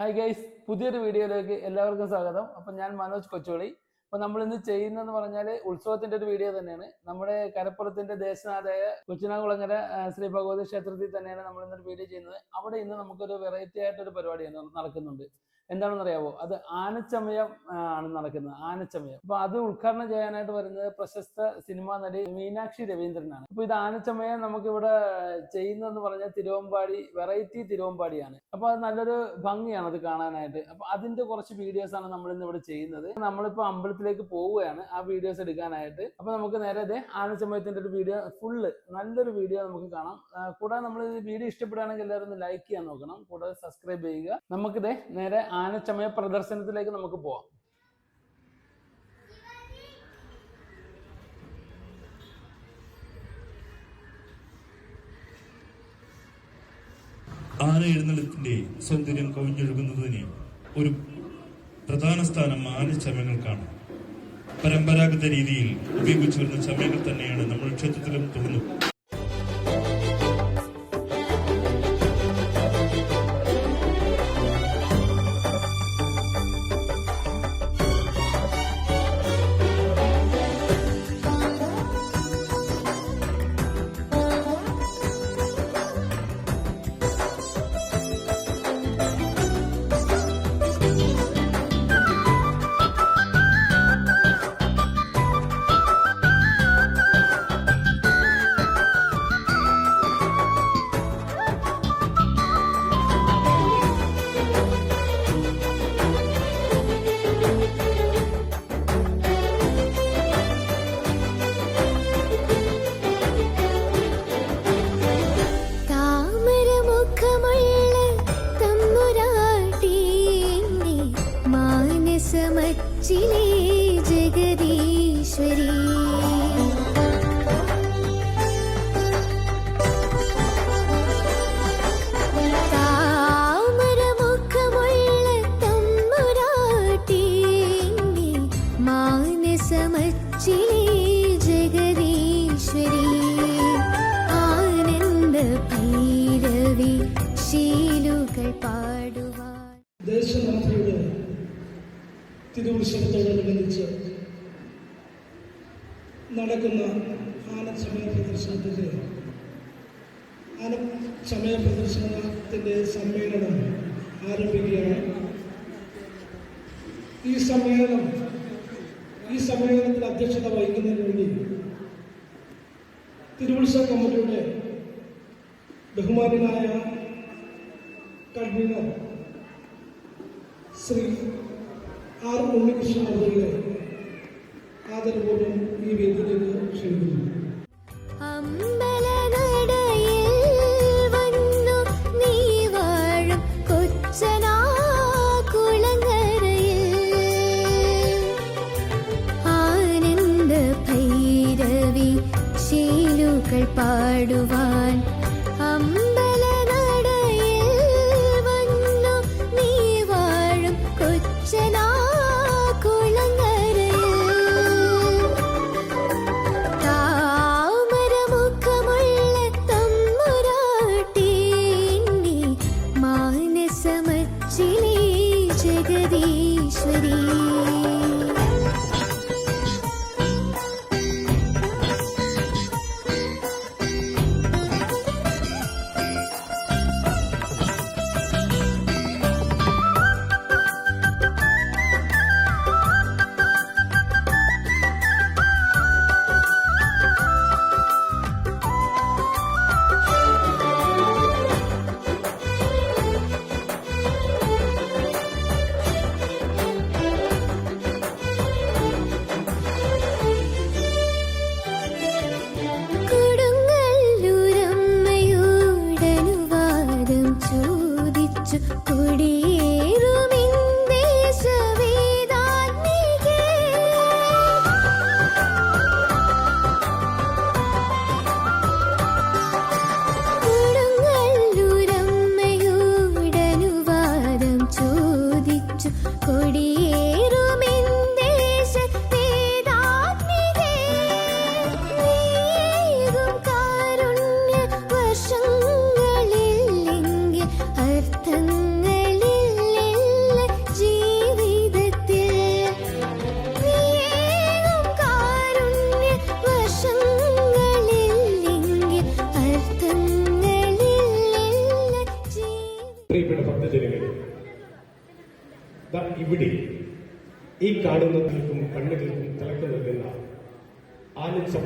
Hi guys പുതിയൊരു വീഡിയോയിലേക്ക് എല്ലാവർക്കും സ്വാഗതം. അപ്പം ഞാൻ മനോജ് കൊച്ചുളി അപ്പം നമ്മൾ ഇന്ന് ചെയ്യുന്നതെന്ന് പറഞ്ഞാൽ ഉത്സവത്തിന്റെ ഒരു വീഡിയോ തന്നെയാണ്. നമ്മുടെ കരപ്പുറത്തിന്റെ ദേശനാഥായ കൊച്ചിനാകുളങ്ങര ശ്രീ ഭഗവതി ക്ഷേത്രത്തിൽ തന്നെയാണ് നമ്മൾ ഇന്നൊരു വീഡിയോ ചെയ്യുന്നത്. അവിടെ ഇന്ന് നമുക്കൊരു വെറൈറ്റി ആയിട്ടൊരു പരിപാടിയാണ് നടക്കുന്നുണ്ട്. എന്താണെന്ന് അറിയാവോ അത് ആനച്ചമയം ആണ് നടക്കുന്നത്. ആനച്ചമയം. അപ്പൊ അത് ഉദ്ഘാടനം ചെയ്യാനായിട്ട് വരുന്നത് പ്രശസ്ത സിനിമാ നടി മീനാക്ഷി രവീന്ദ്രനാണ്. അപ്പൊ ഇത് ആനച്ചമയം നമുക്കിവിടെ ചെയ്യുന്നതെന്ന് പറഞ്ഞാൽ തിരുവമ്പാടി വെറൈറ്റി തിരുവമ്പാടിയാണ്. അപ്പൊ അത് നല്ലൊരു ഭംഗിയാണ് അത് കാണാനായിട്ട്. അപ്പൊ അതിന്റെ കുറച്ച് വീഡിയോസ് ആണ് നമ്മൾ ഇന്ന് ഇവിടെ ചെയ്യുന്നത്. നമ്മളിപ്പോ അമ്പലത്തിലേക്ക് പോവുകയാണ് ആ വീഡിയോസ് എടുക്കാനായിട്ട്. അപ്പൊ നമുക്ക് നേരെ ഇതേ ആനച്ചമയത്തിന്റെ ഒരു വീഡിയോ ഫുള്ള് നല്ലൊരു വീഡിയോ നമുക്ക് കാണാം. കൂടാതെ നമ്മൾ വീഡിയോ ഇഷ്ടപ്പെടുകയാണെങ്കിൽ എല്ലാവരും ഒന്ന് ലൈക്ക് ചെയ്യാൻ നോക്കണം. കൂടാതെ സബ്സ്ക്രൈബ് ചെയ്യുക. നമുക്കിതേ നേരെ ആനച്ചമയ പ്രദർശനത്തിലേക്ക് നമുക്ക് പോവാം. ആന എഴുന്നള്ളത്തിന്റെ സൗന്ദര്യം കവിഞ്ഞൊഴുകുന്നതിന് ഒരു പ്രധാന സ്ഥാനം ആനച്ചമയങ്ങൾക്കാണ്. പരമ്പരാഗത രീതിയിൽ ഉപയോഗിച്ചു വരുന്ന ചമയങ്ങൾ തന്നെയാണ് നമ്മുടെ ക്ഷേത്രത്തിലും തുടർന്നു ശീലുകൾ പാടുവാൻ. ദേശനാഥയുടെ തിരുവുത്സവത്തോടനുബന്ധിച്ച് നടക്കുന്ന ആനച്ചമയ പ്രദർശനത്തിന്റെ ആനച്ചമയ പ്രദർശനത്തിന്റെ സമ്മേളനം ആരംഭിക്കുകയാണ്. ഈ സമ്മേളനം ഈ സമ്മേളനത്തിൽ അധ്യക്ഷത വഹിക്കുന്നതിന് വേണ്ടി തിരുവുത്സവ കമ്മിറ്റിയുടെ ബഹുമാനായ കൺവീനർ ശ്രീ ആർ ഉണ്ണികൃഷ്ണൻ അവരുടെ ആദരപൂർവം ഈ വേദിയിലേക്ക് ക്ഷണിക്കുന്നു. അമ്പലനടയിൽ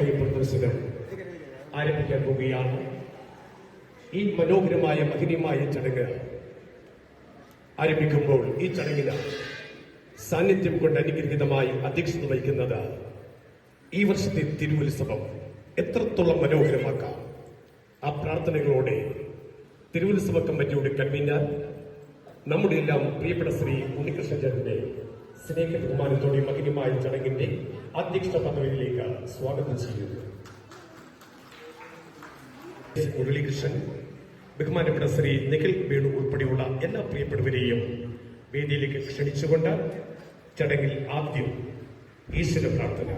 ആനന്ദസമയ പ്രദർശനം ആരംഭിക്കാൻ പോവുകയാണ്. ഈ മനോഹരമായ മഹിനീയമായ ചടങ്ങ് ആരംഭിക്കുമ്പോൾ ഈ ചടങ്ങിന് സാന്നിധ്യം കൊണ്ട് അനുഗ്രഹീതമായി അധ്യക്ഷത വഹിക്കുന്നത് ഈ വർഷത്തെ തിരുവുത്സവം. എത്രത്തോളം മനോഹരമാക്കാം. ആ പ്രാർത്ഥനകളോടെ തിരുവുത്സവ കമ്മിറ്റിയുടെ കൺവീനർ നമ്മുടെ എല്ലാം പ്രിയപ്പെട്ട ശ്രീ ഉണ്ണികൃഷ്ണചേട്ടന്റെ സ്നേഹ ബഹുമാനത്തോടെ മകനുമായ ചടങ്ങിന്റെ അധ്യക്ഷ പദവിയിലേക്ക് സ്വാഗതം ചെയ്യുന്നു. മുരളീകൃഷ്ണൻ ബഹുമാനപ്പെട്ട ശ്രീ നിഖിൽ വേണു ഉൾപ്പെടെയുള്ള എല്ലാ പ്രിയപ്പെട്ടവരെയും വേദിയിലേക്ക് ക്ഷണിച്ചുകൊണ്ട് ചടങ്ങിൽ ആദ്യം ഈശ്വര പ്രാർത്ഥന.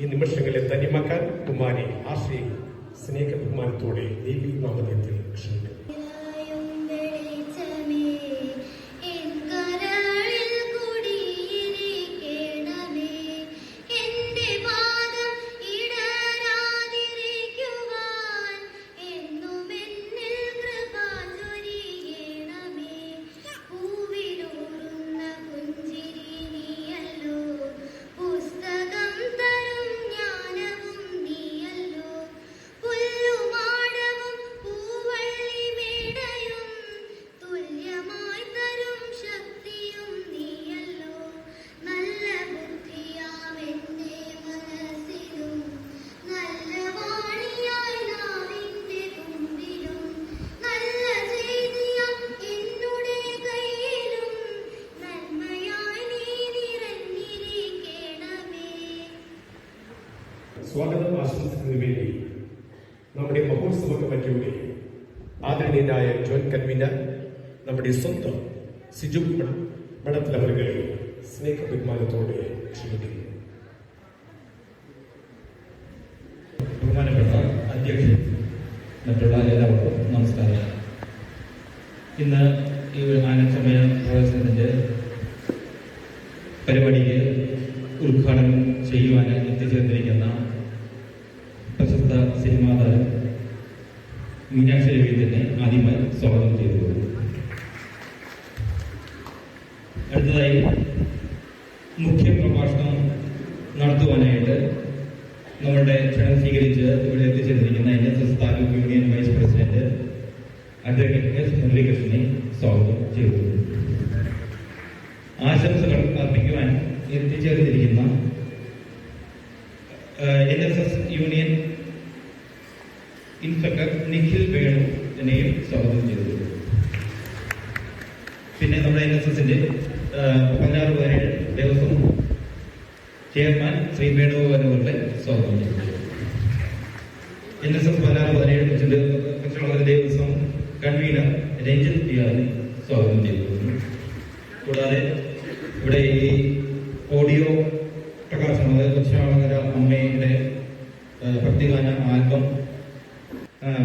ഈ നിമിഷങ്ങളെ തനിമക്കാൻ കുമാരി ആശ്രയി സ്നേഹ ബഹുമാനത്തോടെ ദേവി നാമധേയത്തിൽ ക്ഷണിക്കുന്നു. ആദരണീയനായ ജോൺ കൺവീനർ നമ്മുടെ സ്വന്തം സിജു മഠത്തിലവരുടെ സ്നേഹ ബഹുമാനത്തോടെ ക്ഷണിക്കുന്നു. ബഹുമാനപ്പെട്ട അധ്യക്ഷൻ മറ്റുള്ള നമസ്കാരം. ഇന്ന് ഈ ഒരു ആനച്ചമയ പ്രവേശനത്തിന്റെ പരിപാടിക്ക് ഉദ്ഘാടനം ചെയ്യുവാൻ എത്തിച്ചേർന്നിരിക്കുന്ന പ്രശസ്ത സിനിമാ താരം മീനാക്ഷി രവീന്ദ്രനെ ആദ്യമായി സ്വാഗതം ചെയ്തു അടുത്തതായി മുഖ്യ പ്രഭാഷണം നടത്തുവാനായിട്ട് നമ്മുടെ ക്ഷണം സ്വീകരിച്ച് ഇവിടെ എത്തിച്ചേർന്നിരിക്കുന്ന N S S taluk union vice president advocate S മുരളീകൃഷ്ണനെ സ്വാഗതം ചെയ്തു ആശംസകൾ അർപ്പിക്കുവാൻ എത്തിച്ചേർന്നിരിക്കുന്ന N S S union inspector Nikhil Venu എന്നെയും സ്വാഗതം ചെയ്തു പിന്നെ നമ്മുടെ എൻ എസ് എസിന്റെ പതിനാറ് ചെയർമാൻ ശ്രീ വേണുഗോപാൽ സ്വാഗതം. എൻ എസ് എസ് പതിനാറ് പതിനേഴ് കൊച്ചുള്ള ദേവസ്വം കൺവീനർ രഞ്ജിത് പിയാറിനെ സ്വാഗതം ചെയ്തു കൂടാതെ ഇവിടെ ഈ ഓഡിയോ പ്രകാശനം അതായത് കൊച്ചാളങ്ങര അമ്മയുടെ ഭക്തിഗാന ആൽബം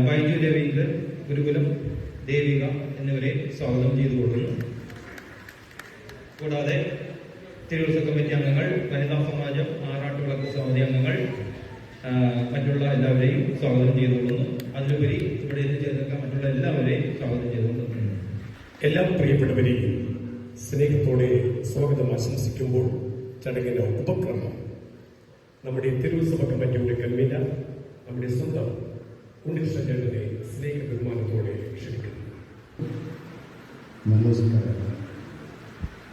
ബൈജു രവീന്ദ്രൻ ഗുരുകുലം ദേവിക എന്നിവരെ സ്വാഗതം ചെയ്തു കൊടുക്കുന്നു കൂടാതെ തിരുവനന്തപുരം കമ്മിറ്റി അംഗങ്ങൾ വനിതാ സമാജം ആറാട്ടുവിളക്ക് സമിതി അംഗങ്ങൾ മറ്റുള്ള എല്ലാവരെയും സ്വാഗതം ചെയ്തുകൊള്ളുന്നു. അതിലുപരി ഇവിടെ എത്തിച്ചേർന്ന മറ്റുള്ള എല്ലാവരെയും സ്വാഗതം ചെയ്തുകൊള്ളുന്നു. എല്ലാ പ്രിയപ്പെട്ടവരെയും സ്നേഹത്തോടെ സ്വാഗതം ആശംസിക്കുമ്പോൾ ചടങ്ങിന്റെ ഉപക്രമം നമ്മുടെ തിരുവുത്സവ കമ്മിറ്റിയുടെ കൺവീനർ നമ്മുടെ സ്വന്തം ഉണ്ണികൃഷ്ണചേട്ടനെ സ്നേഹ ബഹുമാനത്തോടെ ക്ഷണിക്കുന്നു നമസ്കാരം.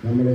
നമ്മുടെ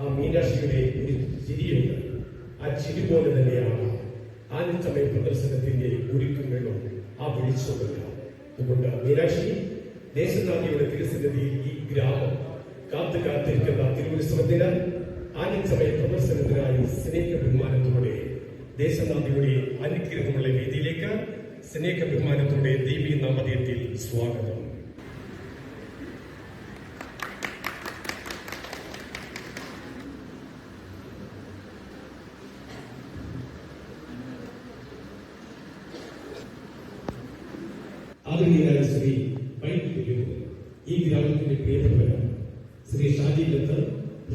ആ മീനാക്ഷിയുടെ ഒരു ചിരിയുണ്ട്. ആ ചിരി പോലെ തന്നെയാണ് ആനന്ദമയ പ്രദർശനത്തിന്റെ ഒരുക്കങ്ങളും ആ വിളിച്ചുകൊള്ളുക അതുകൊണ്ട് മീനാക്ഷി ദേശനാഥിയുടെ തിരുസന്നിധിയിൽ ഈ ഗ്രാമം കാത്തു കാത്തിരിക്കുന്ന തിരുവുത്സവത്തിന് ആനന്ദമയ പ്രദർശനത്തിനായി സ്നേഹ ബഹുമാനത്തോടെ ദേശനാഥിയുടെ അനുഗ്രഹമുള്ള വേദിയിലേക്ക് സ്നേഹ ബഹുമാനത്തോടെ ദേവി നാമധേയത്തിൽ സ്വാഗതം. ആദരണീയനായ ശ്രീ ഈ ഗ്രാമത്തിന്റെ പ്രിയപ്പെട്ടവരാണ് ശ്രീ ഷാജി ദത്ത്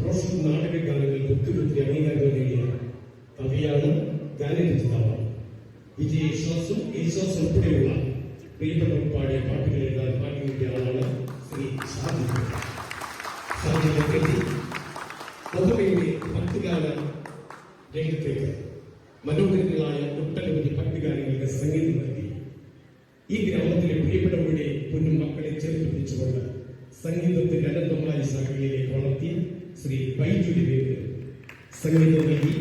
റോഷൻ നാടക ഗാനങ്ങൾ ഒത്തിരി അംഗീകാരങ്ങൾ നേടിയ കവിയാണ് ഗാനരചിതാവാണ്. വിജയ് യേശുദാസും യേശുദാസ് ഉൾപ്പെടെയുള്ള പ്രിയപ്പെട്ടവർ പാടിയ പാട്ടുകൾ എഴുതാൻ ഭാഗ്യം ആളാണ് ശ്രീ ഷാജി. ഷാജി ദത്ത് പൊതുവെയുടെ ഭക്തിഗാന രംഗത്തേക്ക് മനോഹരങ്ങളായ ഒട്ടനവധി ഭക്തിഗാനങ്ങൾക്ക് സംഗീതം നൽകി. ഈ ഗ്രാമത്തിലെ പ്രിയപ്പെട്ടവരുടെ പൊന്നും മക്കളെ ചേർത്ത് പിടിച്ചുകൊണ്ട് സംഗീതത്തിന്റെ അനന്തമായ ശാഖയിലേക്ക് വളർത്തിയ ശ്രീ വൈദ്യുതിവേദ് സംഗീതം നൽകി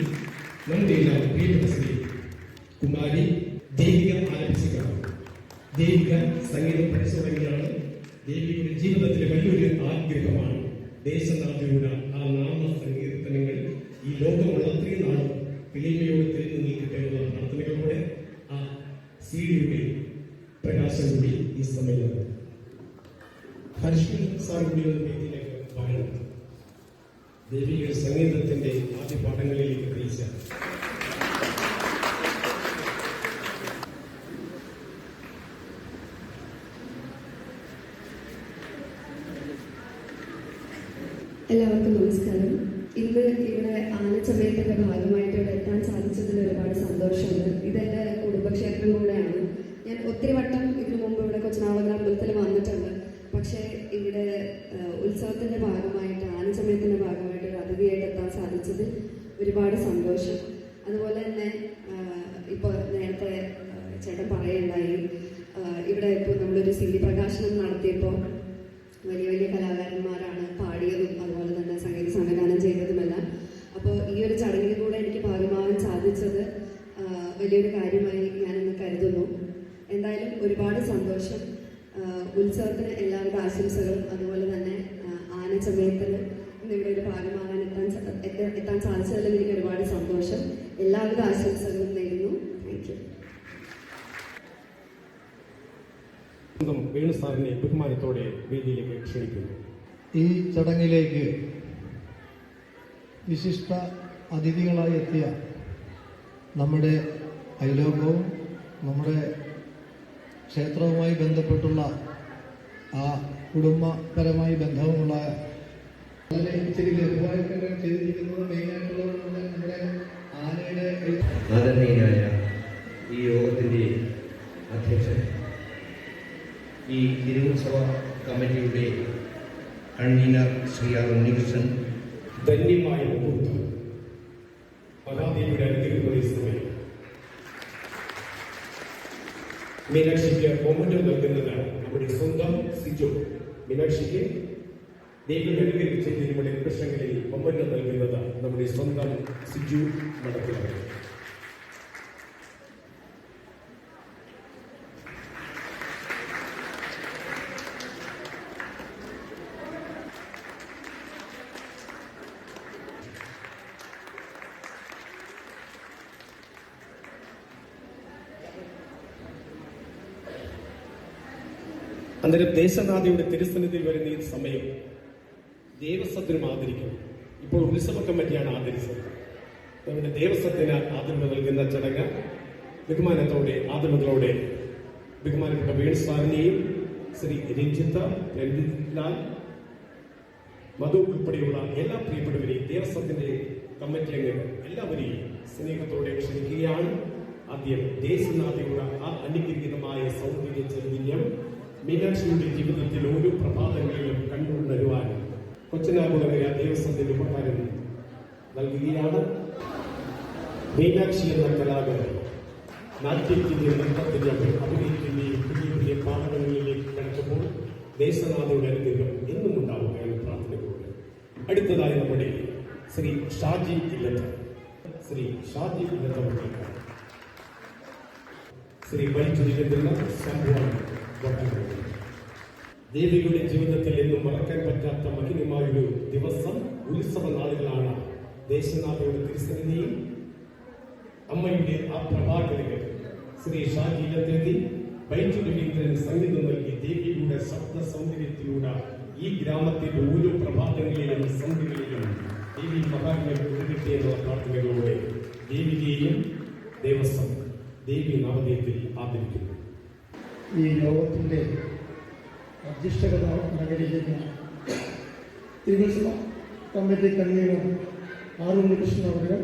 നമ്മുടെ എല്ലാം പ്രിയപ്പെട്ട ശ്രീ കുമാരി ദേവിക ആലപിച്ചതാണ് ദേവിക സംഗീതം പഠിച്ചു തുടങ്ങിയാണ് ദേവിയുടെ ജീവിതത്തിലെ വലിയൊരു ആഗ്രഹമാണ് ദേശനാഥയുടെ ആ നാമ സങ്കീർത്തനങ്ങൾ ഈ ലോകമുള്ള അത്രയും നാളും പിളിമയോട് തിരിഞ്ഞു നിൽക്കട്ടെ എന്നുള്ള പ്രാർത്ഥനകളോടെ ആ സീഡിയുടെ പ്രകാശം കൂടി ഈ സമയം ഹർഷൻ സാർ കൂടി ഒരു വേദിയിലേക്ക് വരണം ദേവിയുടെ സംഗീതത്തിന്റെ ആദ്യ പാഠങ്ങളിലേക്ക് നയിച്ച എല്ലാവർക്കും നമസ്കാരം. ഇന്ന് ഇവിടെ ആനച്ചമയത്തിന്റെ ഭാഗമായിട്ട് ഇവിടെ എത്താൻ സാധിച്ചതിൽ ഒരുപാട് സന്തോഷമുണ്ട്. ഇതെന്റെ കുടുംബക്ഷേത്രം കൂടെയാണ്. ഞാൻ ഒത്തിരി വട്ടം ഇതിനു മുമ്പ് ഇവിടെ കൊച്ചനാവല അമ്പലത്തിൽ വന്നിട്ടുണ്ട്. പക്ഷേ ഇവിടെ ഉത്സവത്തിന്റെ ഭാഗമായിട്ട് ആനച്ചമയത്തിന്റെ ഭാഗമായിട്ട് ഒരു അതിഥിയായിട്ട് എത്താൻ സാധിച്ചതിൽ ഒരുപാട് സന്തോഷം. അതുപോലെ തന്നെ ഇപ്പൊ നേരത്തെ ചേട്ടൻ പറയുണ്ടായി ഇവിടെ ഇപ്പോൾ നമ്മളൊരു സി ഡി പ്രകാശനം നടത്തിയപ്പോൾ വലിയ വലിയ കലാകാരന്മാരാണ് പാടിയതും അതുപോലെ തന്നെ സംഗീത സംവിധാനം ചെയ്തതുമെല്ലാം. അപ്പോൾ ഈ ഒരു ചടങ്ങിൽ കൂടെ എനിക്ക് ഭാഗമാവാൻ സാധിച്ചത് വലിയൊരു കാര്യമായി ഞാനിന്ന് കരുതുന്നു. എന്തായാലും ഒരുപാട് സന്തോഷം ഉത്സവത്തിന് എല്ലാവരുടെ ആശംസകളും അതുപോലെ തന്നെ ആന ആനച്ചമയത്തിന് ഇന്നിവിടെ ഒരു ഭാഗമാകാൻ എത്താൻ എത്താൻ സാധിച്ചതിലും എനിക്ക് ഒരുപാട് സന്തോഷം. എല്ലാവിധ ആശംസകളും നേരുന്നു. താങ്ക് യു വേണു സാറിനെ ബഹുമാനത്തോടെ വേദിയിലേക്ക് ക്ഷണിക്കുന്നു. ഈ ചടങ്ങിലേക്ക് വിശിഷ്ട അതിഥികളായി എത്തിയ നമ്മുടെ അയലോകവും നമ്മുടെ ക്ഷേത്രവുമായി ബന്ധപ്പെട്ടുള്ള ആ കുടുംബപരമായി ബന്ധവുമുള്ള വളരെ ഇച്ചിരി ലഘുവായിട്ട് ചെയ്തിരിക്കുന്നത് മെയിനായിട്ടുള്ളത് നമ്മുടെ ആനയുടെ ആദരണീയനായ ഈ യോഗത്തിന്റെ അധ്യക്ഷൻ ഈ തിരുവുത്സവ കമ്മിറ്റിയുടെ കൺവീനർ ശ്രീ ആർ ഉണ്ണികൃഷ്ണൻ ധന്യമായ മുഹൂർത്തം. മഹാദേവിയുടെ അനുഗ്രഹമുള്ള ഈ സമയം. മീനാക്ഷിക്ക് മൊമെന്റം നൽകുന്നതാണ് നമ്മുടെ സ്വന്തം സിജു. മീനാക്ഷിക്ക് ദൈവം അനുഗ്രഹിച്ച നമ്മുടെ പ്രശ്നങ്ങളിൽ മൊമെന്റം നൽകുന്നത് നമ്മുടെ സ്വന്തം സിജു നടത്തുന്നത് അന്നേരം ദേശനാഥയുടെ തിരുസന്നിധിയിൽ വരുന്ന ഈ സമയം ദേവസ്വത്തിനും ആദരിക്കണം. ഇപ്പോൾ ഉത്സവ കമ്മിറ്റിയാണ് ആദരിച്ചത്. നമ്മുടെ ദേവസ്വത്തിന് ആദരവ് നൽകുന്ന ചടങ്ങ് ബഹുമാനത്തോടെ ആദരവുകളോടെ ബഹുമാനപ്പെട്ട വീണ് സ്വാമിനെയും ശ്രീ രഞ്ജിത്ത രഞ്ജിത് ലാൽ മധു ഉൾപ്പെടെയുള്ള എല്ലാ പ്രിയപ്പെട്ടവരെയും ദേവസ്വത്തിന്റെ കമ്മിറ്റി അംഗങ്ങൾ എല്ലാവരെയും സ്നേഹത്തോടെ ക്ഷണിക്കുകയാണ്. ആദ്യം ദേശനാഥയുടെ ആ അനുഗ്രഹീതമായ സൗന്ദര്യ ചൈതന്യം മീനാക്ഷിയുടെ ജീവിതത്തിൽ ഓരോ പ്രഭാതങ്ങളിലും കണ്ടുകൊണ്ടുവരുവാൻ കൊച്ചനാകുളങ്ങര ദേവസ്വത്തിന്റെ ഉപകാരം നൽകുകയാണ്. മീനാക്ഷി എന്ന കലാകാരൻ നാട്യത്തിന്റെ നൃത്തത്തിന്റെ അഭിനയത്തിന്റെയും പുതിയ പുതിയ പാഠങ്ങളിലേക്ക് കടക്കുമ്പോൾ ദേശനാഥയുടെ അനുഗ്രഹം എന്നും ഉണ്ടാവുകയാണ് എന്ന് അടുത്തതായി നമ്മുടെ ശ്രീ ഷാജി ഇല്ലത്ത് ശ്രീ ഷാജി ഇല്ലത്ത് ശ്രീ വൈദ്യുതികെന്നുള്ള സംഭവം. വർദ്ധിക്കുന്നു ദേവിയുടെ ജീവിതത്തിൽ എന്നും മറക്കാൻ പറ്റാത്ത മഹിമമായൊരു ദിവസം ഉത്സവ നാളുകളാണ് ദേശനാഥയുടെ തിരുസന്നിധിയിൽ അമ്മയുടെ ആ പ്രഭാകളിൽ ശ്രീ ഷാജീലി ബൈജു രവീന്ദ്രൻ സംഗീതം നൽകി ദേവിയുടെ ശബ്ദ സൗന്ദര്യത്തിലൂടെ ഈ ഗ്രാമത്തിന്റെ ഓരോ പ്രഭാതങ്ങളിലും സംഗീതങ്ങളിലും ദേവി മഹാത്മ്യം പ്രാർത്ഥനകളോടെ ദേവിയെയും ദേവസ്വം ദേവി നവദേവി ആദരിക്കുന്നു. ഈ ലോകത്തിന്റെ അധ്യക്ഷകത അലങ്കരിക്കുന്ന തിരുവനന്തപുരം കമ്മിറ്റി കൺവീനർ ആറുമണി അവരുടെ